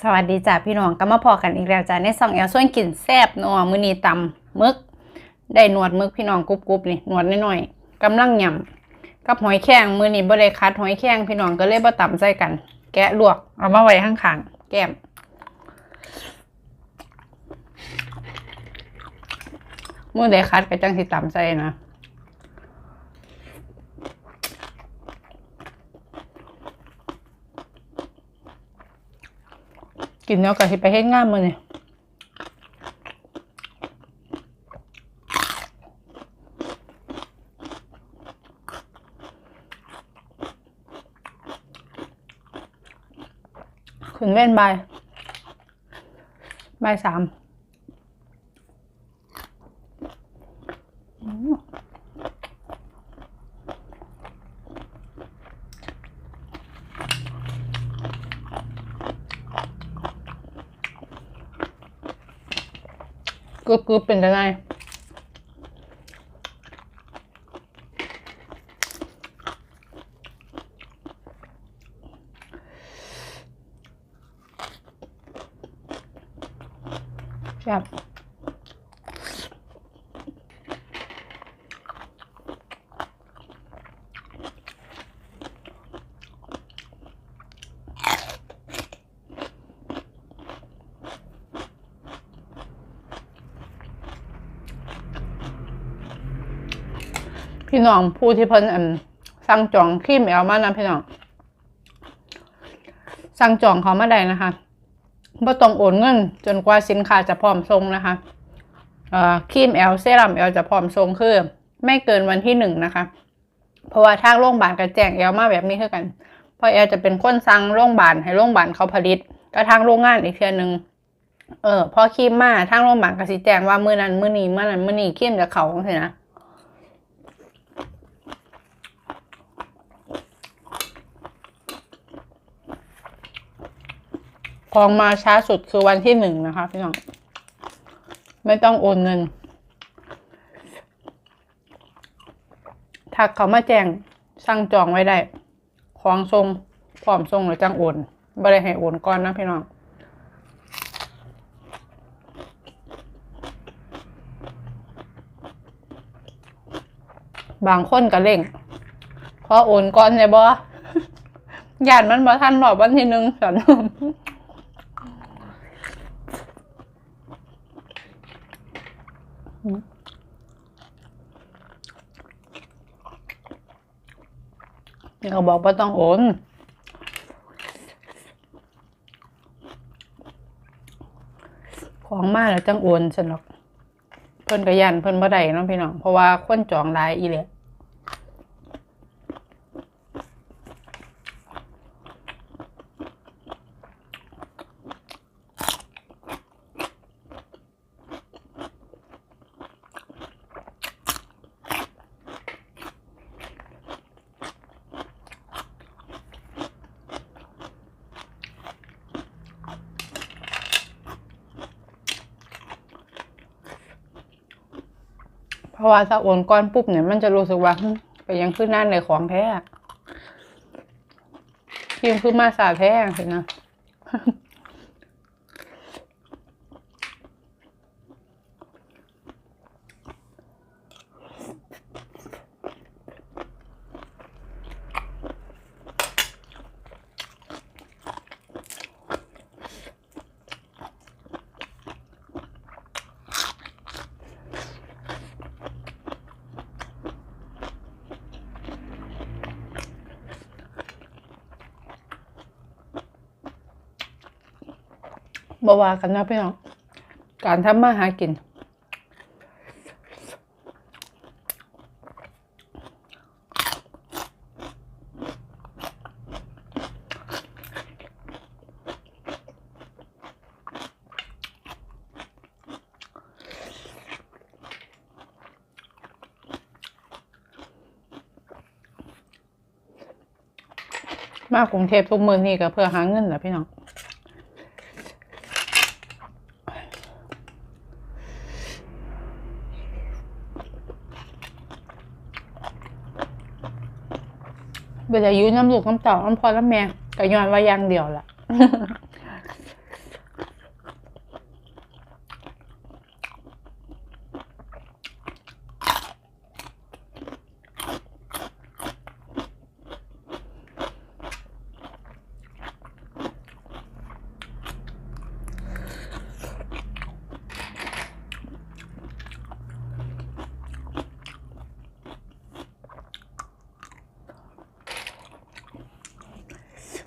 สวัสดีจ้าพี่น้องก็มาพอกันอีกแล้วจ้าในซองแอลส่วนกินแซบนัวมือนี้ตำมึก ได้หนวดมึกพี่น้องกรุบๆนี่หนวดน้อยๆกำลังยำกับหอยแครงมือนีบ่ได้คัดหอยแครงพี่น้องก็เลยบ่ตำใส่กัน แกะลวกเอามาไว้ข้างๆแก้มมือใดคัดก็จังสิตำใส่นะ กินแล้วก็สิไปเฮ็ดงานมื้อนี้ขึ้นเว้นบ่ายบ่ายสาม กรึบๆเป็นยังไงแซ่บ พี่น้องผู้ที่เพิ่นอันสั่งจองครีมแอลมานะพี่น้องสั่งจองเขามาได้นะคะบ่ต้องโอนเงิน จนกว่าสินค้าจะพร้อมส่งนะคะครีมแอลเซรั่มแอลจะพร้อมส่งคือ ไม่เกินวันที่หนึ่งนะคะ เพราะว่าทางโรงพยาบาลก็แจ้งแอลมาแบบนี้คือกันเพราะแอลจะเป็นคนสั่งโรงพยาบาลให้โรงพยาบาลเขาผลิตก็ทางโรงงานอีกเทื่อหนึ่งเออพอครีมมาทางโรงพยาบาลก็สิแจ้งว่ามือนั้นมือนี้มือนั้นมือนี้ครีมจะเขาจังซี่นะ ของมาช้าสุดคือวันที่หนึ่งนะคะพี่น้อง ไม่ต้องโอนเงิน ถ้าเขามาแจ้งสั่งจองไว้ได้ ของทรงพร้อมทรงหรือจังโอนไม่ได้ให้โอนก่อนนะพี่น้องบางคนก็เร่งขอโอนก่อนเลยบ่ยานมันบ่ทันหรอกวันที่หนึ่งสันนี่ เขาบอกว่าต้องโอนของมาแล้วจังโอนสนอก เพิ่นก็ยันเพิ่นบ่ได้เนาะพี่น้อง เพราะว่าคนจองหลายอีเละ ราะว่าถ้าโอนก้อนปุ๊บเนี่ยมันจะรู้สึกว่าไปยังขึ้นนั่นในของแท้ยิ่งขึ้นมาสาแท้สินะ บว่ากันนะพี่น้อง การทำมาหากิน มากรุงเทพทุกมือนี่ก็เพื่อหาเงินแหละพี่น้อง เวลาอยู่น้ำลูกน้ำเต่าน้ำพอน้ำแม่ก็ย้อนว่าอย่างเดียวล่ะ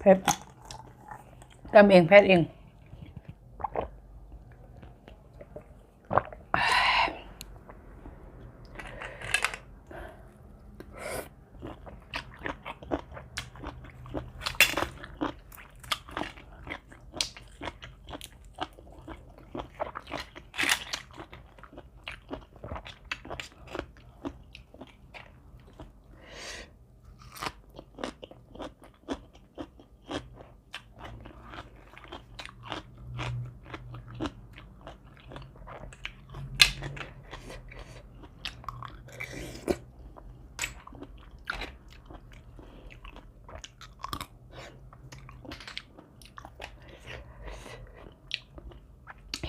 เพชรตำเองแพชรเอง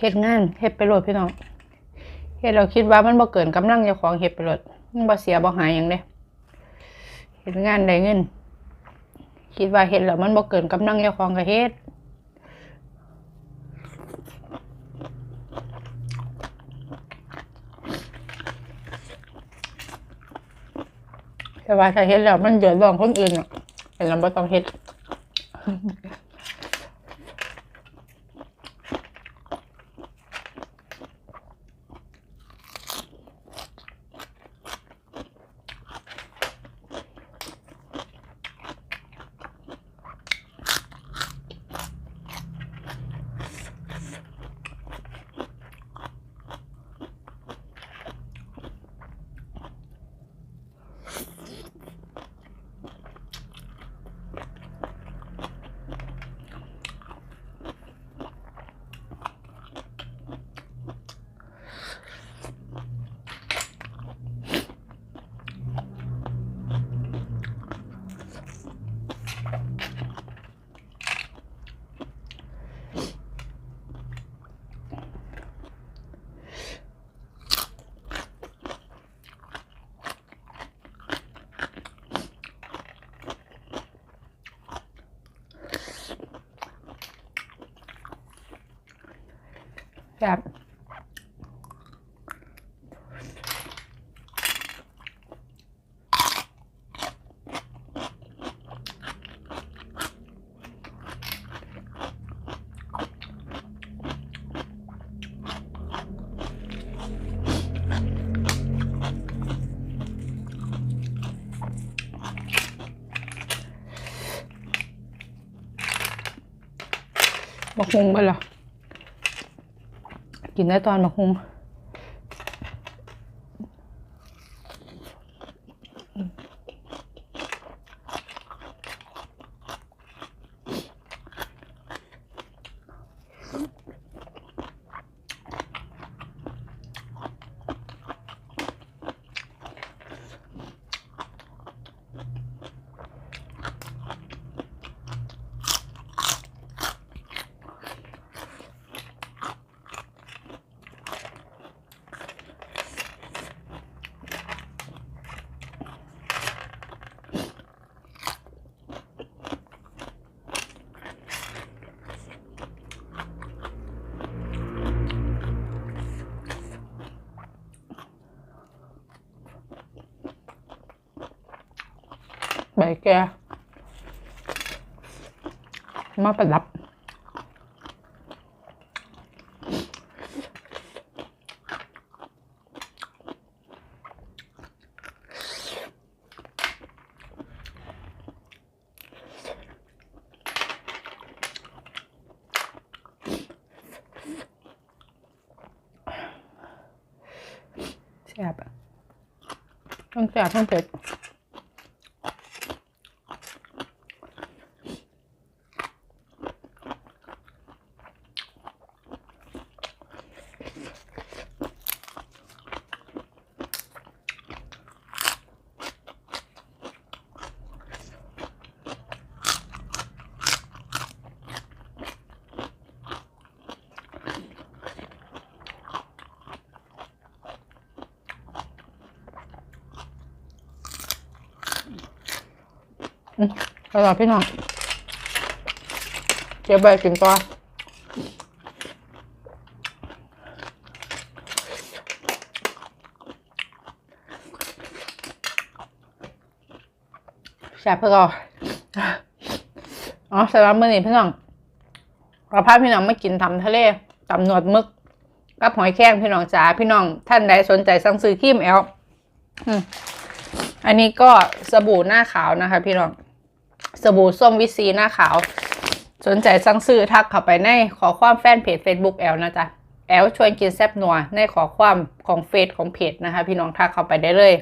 เฮ็ดงานเฮ็ดไปโหลดพี่น้องเฮ็ดเราคิดว่ามันบ่เกินกำลังเจ้าของเฮ็ดไปโหลดมันบ่เสียบ่หายหยังเด้เฮ็ดงานได้เงิน คิดว่าเฮ็ดแล้วมันบ่เกินกำลังเจ้าของก็เฮ็ดแต่ว่าถ้าเฮ็ดแล้วมันเดือดร้อนคนอื่นอะแต่เราบ่ต้องเฮ็ด แบบบักฮุงไปเหรอ กินได้ตอนมาคง ใบแก่มาประดับ แซ่บต้องแซ่บต้องเผ็ด อร่อยพี่น้องเก็บใบกินตัวแซ่บเพื่อเราอ๋อสำหรับมื้อนี้พี่น้องเราพาพี่น้องมากินทำทะเลตำหนวดมึกกับหอยแครงพี่น้องจ๋าพี่น้องท่านใดสนใจสั่งซื้อครีมแอลอันนี้ก็สบู่หน้าขาวนะคะ พี่น้อง สบู่ส้มวิซีหน้าขาว สนใจสั่งซื้อทักเข้าไปในขอความแฟนเพจ Facebook แอลนะจ๊ะแอลชวนกินแซบนัวในขอความของเฟซของเพจนะคะ พี่น้องทักเข้าไปได้เลย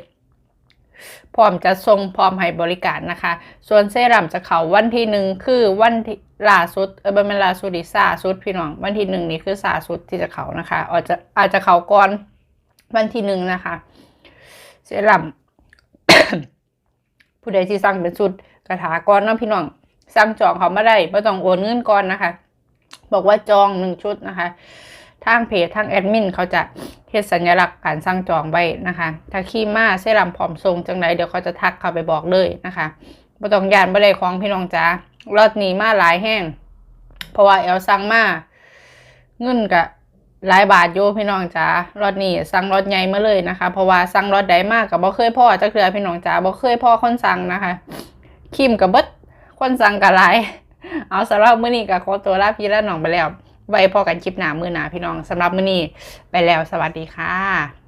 พร้อมจะส่งพร้อมให้บริการนะคะ ส่วนเซรั่มจะเขาวันที่หนึ่งคือวันที่ล่าสุดเออเป็นล่าสุดดิซาสุดพี่น้องวันที่หนึ่งนี่คือซาสุดที่จะเขานะคะอาจจะอาจจะเขาก่อนวันที่หนึ่งนะคะ เซรั่มผู้ใดที่สั่งเป็นสุด กระถาก่อนนะพี่น้องสั่งจองเขามาได้ไม่ต้องโอนเงินก่อนนะคะ บอกว่าจองหนึ่งชุดนะคะ ทางเพจทางแอดมินเขาจะเฮ็ดสัญลักษณ์การสั่งจองไว้นะคะ ถ้าขี้มาเซรั่มพร้อมทรงจังไรเดี๋ยวเขาจะทักเข้าไปบอกเลยนะคะบ่ต้องยานบ่ได้ของพี่น้องจ้ารอดนี้มาหลายแห้งเพราะว่าแอลสั่งมาเงินกะหลายบาทโยพี่น้องจ้ารอดนี้สั่งรอดใหญ่มาเลยนะคะ เพราะว่าสั่งรอดใดมากกับบ่เคยพ่อจะเคลือพี่น้องจ้าบ่เคยพ่อคนสั่งนะคะ คิมกับเบิดคนสั่งกับหลาย เอาสำหรับมื้อนี้ก็ขอตัวลาพี่และน้องไปแล้ว ไว้พอกันคลิปหน้ามื้อหน้าพี่น้องสำหรับมื้อนี้ไปแล้วสวัสดีค่ะ